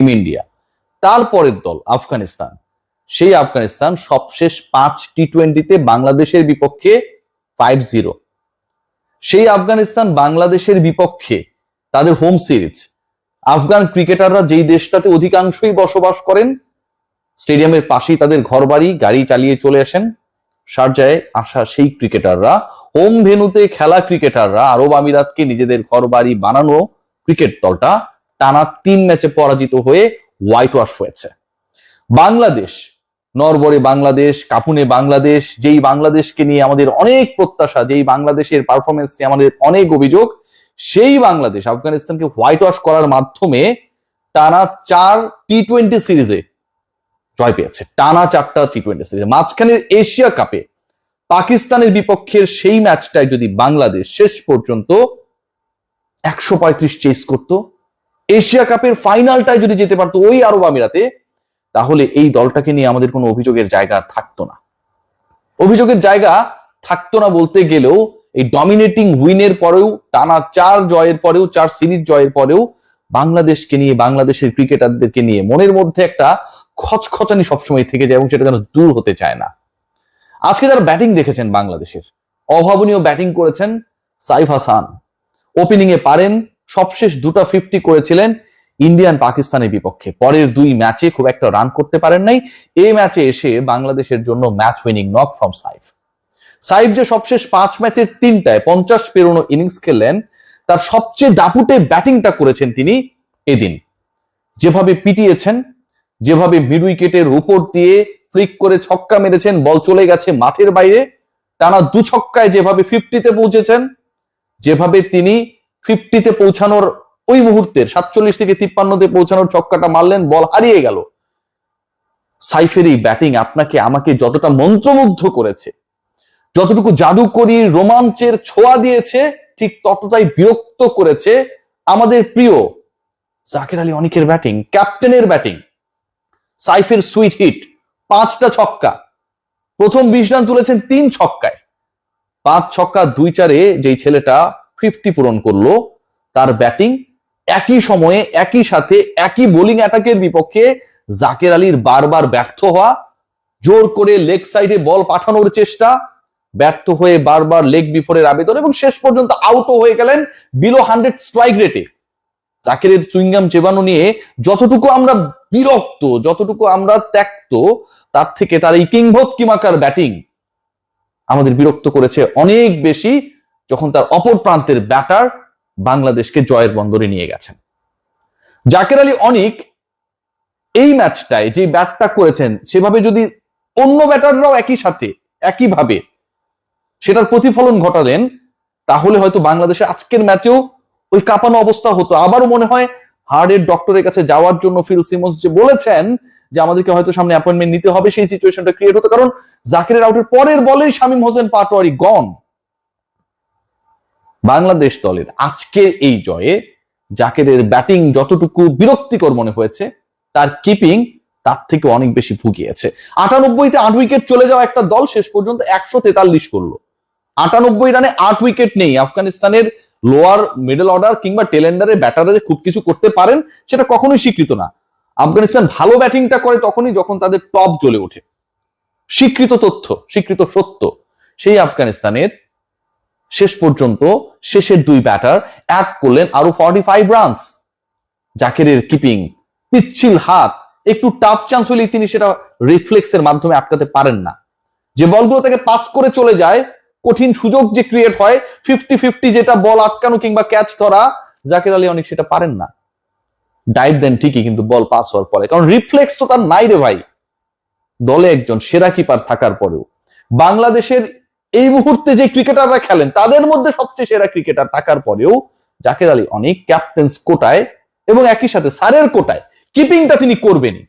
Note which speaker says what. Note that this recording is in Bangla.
Speaker 1: Team India. তারপরের দল আফগানিস্তান। সেই আফগানিস্তান সবশেষ পাঁচ টি টোয়েন্টিতে বাংলাদেশের বিপক্ষে ফাইভ জিরো সেই আফগানিস্তান বাংলাদেশের বিপক্ষে তাদের হোম সিরিজ আফগান ক্রিকেটাররা যেই দেশটাতে অধিকাংশই বসবাস করেন, স্টেডিয়ামের পাশেই তাদের ঘরবাড়ি, গাড়ি চালিয়ে চলে আসেন। শারজায় আসা সেই ক্রিকেটাররা হোম ভেনুতে খেলা ক্রিকেটাররা, আরব আমিরাতকে নিজেদের ঘরবাড়ি বানানো ক্রিকেট দলটা টানা তিন ম্যাচে পরাজিত হয়ে হোয়াইট ওয়াশ হয়েছে। বাংলাদেশ, নরবরে বাংলাদেশ, কাপুনে বাংলাদেশ, যেই বাংলাদেশকে নিয়ে আমাদের অনেক প্রত্যাশা, যেই বাংলাদেশের পারফরমেন্স নিয়ে আমাদের অনেক অভিযোগ, সেই বাংলাদেশ আফগানিস্তানকে হোয়াইট ওয়াশ করার মাধ্যমে টানা চার টি টোয়েন্টি সিরিজে জয় পেয়েছে। টানা চারটা টি টোয়েন্টি সিরিজে। মাঝখানে এশিয়া কাপে পাকিস্তানের বিপক্ষের সেই ম্যাচটায় যদি বাংলাদেশ শেষ পর্যন্ত একশো পঁয়ত্রিশ চেস করতো এশিয়া কাপের ফাইনালটায় যদি যেতে পারতো ওই আরব আমিরাতে, তাহলে এই দলটাকে নিয়ে আমাদের কোনো অভিযোগের জায়গা থাকতো না। অভিযোগের জায়গা থাকতো না বলতে গেলেও এই ডমিনেটিং উইনের পরেও, টানা চার জয়ের পরেও, চার সিরিজ জয়ের পরেও বাংলাদেশকে নিয়ে, বাংলাদেশের ক্রিকেটারদেরকে নিয়ে মনের মধ্যে একটা খচখচানি সবসময় থেকে যায় এবং সেটা যেন দূর হতে চায় না। আজকে যারা ব্যাটিং দেখেছেন বাংলাদেশের, অভাবনীয় ব্যাটিং করেছেন সাইফ হাসান। ওপেনিং এ পারেন সবশেষ দুটো ফিফটি করেছিলেন ইন্ডিয়ান পাকিস্তানের বিপক্ষে। পরের দুই ম্যাচে খুব একটা রান করতে পারেন নাই। এই ম্যাচে এসে বাংলাদেশের জন্য match winning knock from Saif Saif যে সবশেষ পাঁচ ম্যাচের তিনটায় পঞ্চাশ পেরোনো ইনিংস খেললেন, তার সবচেয়ে দাপুটে ব্যাটিংটা করেছেন তিনি এদিন। যেভাবে পিটিয়েছেন, যেভাবে মিড উইকেটের উপর দিয়ে ফ্লিক করে ছক্কা মেরেছেন, বল চলে গেছে মাঠের বাইরে, টানা দু ছক্কায় যেভাবে ফিফটিতে পৌঁছেছেন, যেভাবে তিনি ফিফটিতে পৌঁছানোর ওই মুহূর্তের, সাতচল্লিশ থেকে তিপ্পান্নতে পৌঁছানোর ছক্কাটা মারলেন, বল হারিয়ে গেল। সাইফের এই ব্যাটিং আপনাকে, আমাকে যতটা মন্ত্রমুগ্ধ করেছে, যতটুকু জাদুকরি রোমাঞ্চের ছোঁয়া দিয়েছে, ঠিক ততটাই বিরক্ত করেছে আমাদের প্রিয় জাকের আলী অনিকের ব্যাটিং, ক্যাপ্টেনের ব্যাটিং। সাইফের সুইট হিট, পাঁচটা ছক্কা। প্রথম বিশ রান তুলেছেন তিন ছক্কায়। পাঁচ ছক্কা দুই চারে যেই ছেলেটা ফিফটি পূরণ করল, তার ব্যাটিং একই সময়ে, একই সাথে, একই বোলিং অ্যাটাকের বিপক্ষে জাকের আলীর বারবার ব্যর্থ হওয়া, জোর করে লেগ সাইডে বল পাঠানোর চেষ্টা, ব্যর্থ হয়ে বারবার লেগ বিফোরের আবেদন এবং শেষ পর্যন্ত আউটও হয়ে গেলেন বিলো হান্ড্রেড স্ট্রাইক রেটে জাকেরের চুইংগাম চেবানো নিয়ে যতটুকু আমরা বিরক্ত, যতটুকু আমরা ত্যক্ত, তার থেকে তার এই কিংভত কিমাকার ব্যাটিং আমাদের বিরক্ত করেছে অনেক বেশি। যখন তার অপর প্রান্তের ব্যাটার বাংলাদেশকে জয়ের বন্দরে নিয়ে গেছেন। জাকের আলী অনিক এই ম্যাচটায় যে ব্যাটটা করেছেন, সেভাবে যদি অন্য ব্যাটাররাও একই সাথে, একইভাবে সেটার প্রতিফলন ঘটালেন তাহলে হয়তো বাংলাদেশে আজকের ম্যাচেও ওই কাঁপানো অবস্থা হতো। আবারও মনে হয় হার্ডের ডক্টরের কাছে যাওয়ার জন্য ফিল সিমন্স যে বলেছেন যে আমাদেরকে হয়তো সামনে অ্যাপয়েন্টমেন্ট নিতে হবে, সেই সিচুয়েশনটা ক্রিয়েট হতো। কারণ জাকিরের আউটের পরের বলেই শামীম হোসেন পাটোয়ারি গন বাংলাদেশ দলের আজকের এই জয়ে জাকেরের ব্যাটিং যতটুকু বিরক্তিকর মনে হয়েছে, তার কিপিং তার থেকে অনেক বেশি ভুগিয়েছে আটানব্বইতে আট উইকেট চলে যাওয়া একটা দল শেষ পর্যন্ত একশো তেতাল্লিশ করল। আটানব্বই রানে আট উইকেট নেই আফগানিস্তানের লোয়ার মিডল অর্ডার কিংবা টেলেন্ডারের ব্যাটারে যে খুব কিছু করতে পারেন, সেটা কখনোই স্বীকৃত না। আফগানিস্তান ভালো ব্যাটিংটা করে তখনই যখন তাদের টপ জ্বলে ওঠে। স্বীকৃত তথ্য, স্বীকৃত সত্য, সেই আফগানিস্তানের শেষ পর্যন্ত শেষের দুই ব্যাটার এক করলেন আরও ফর্টি ফাইভ রানস জাকেরের কিপিং পিচ্ছিল হাত, একটু টাফ চান্স হলেই তিনি সেটা রিফ্লেক্সের মাধ্যমে আটকাতে পারেন না। যে বলগুলো তাকে পাস করে চলে যায়, কঠিন সুযোগ যে ক্রিয়েট হয় ফিফটি ফিফটি যেটা বল আটকানো কিংবা ক্যাচ ধরা, জাকির আলী অনেক সেটা পারেন না। ডাইভ দেন ঠিকই, কিন্তু বল পাস হওয়ার পরে। কারণ রিফ্লেক্স তো তার নাই রে ভাই। দলে একজন সেরা কিপার থাকার পরেও। বাংলাদেশের এই মুহূর্তে যে ক্রিকেটাররা খেলেন, তাদের মধ্যে সবচেয়ে সেরা ক্রিকেটার থাকার পরেও জাকের আলী অনেক ক্যাপ্টেন্স কোটায় এবং একই সাথে সারের কোটায় কিপিংটা তিনি করবেনই।